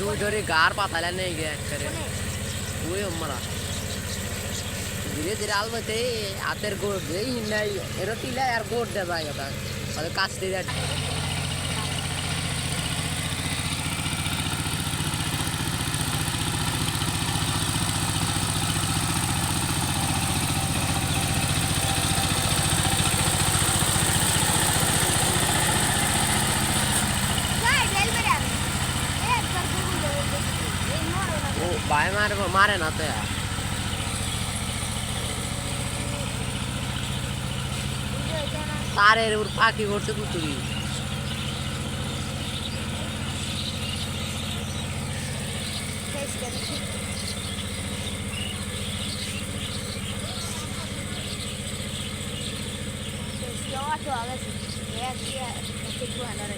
দুই ধরে গার পাতালে নেই গে একবারে ওই আমরা ধীরে ধীরে আলবাতে হাতের গোড় দিয়ে নাই এরো টিলা আর গোড় দেবা এটা তাহলে কাছ দিয়ে ভাই মারে মারে না তো তারের উপর পাখি করছে শেষ অটো আগে এক দিয়ে একটু আন্ডারে